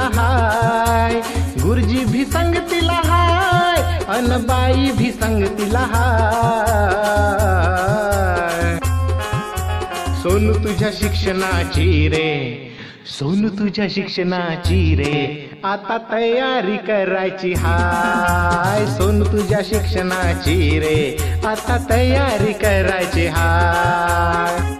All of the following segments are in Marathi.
संगतीला हाय. गुरुजी भी संगतीला हाय. अन बाई भी संगतीला हाय. सोनू तुझ्या शिक्षणाची रे. सोनू तुझ्या शिक्षणाची रे. आता तयारी करायची हाय. सोनू तुझ्या शिक्षणाची रे. आता तयारी करायची हाय.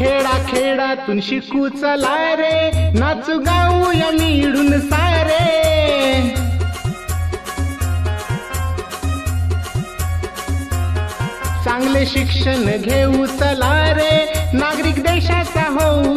खेडा खेडातून शिकू चला रे. नाचू गाऊ या मिळून सारे. चांगले शिक्षण घेऊ चला रे. नागरिक देशाचा होऊ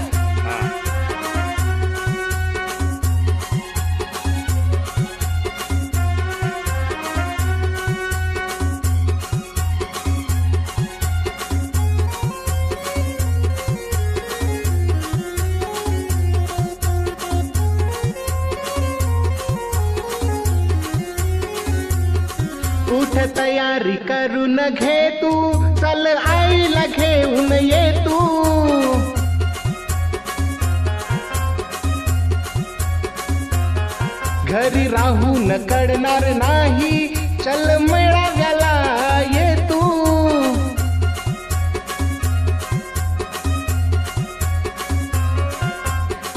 उठ तयारी करून घे तू. चल आईला घेऊन ये तू. घरी राहून कडणार नाही. चल मेळाव्याला ये तू.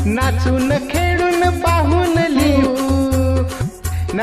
नाचून खेळून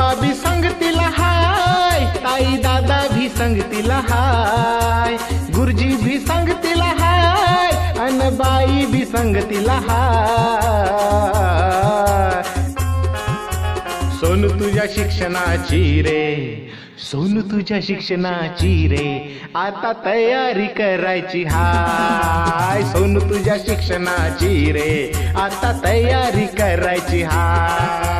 बाबा भी संगतीला हाय ताई दादा भी संगतीला हाय गुरुजी भी संगतीला हाय अन बाई भी संगतीला हाय. सोनू तुझ्या शिक्षणाची रे सोनू तुझ्या शिक्षणाची रे आता तयारी करायची हाय. सोनू तुझ्या शिक्षणाची रे आता तयारी करायची हाय.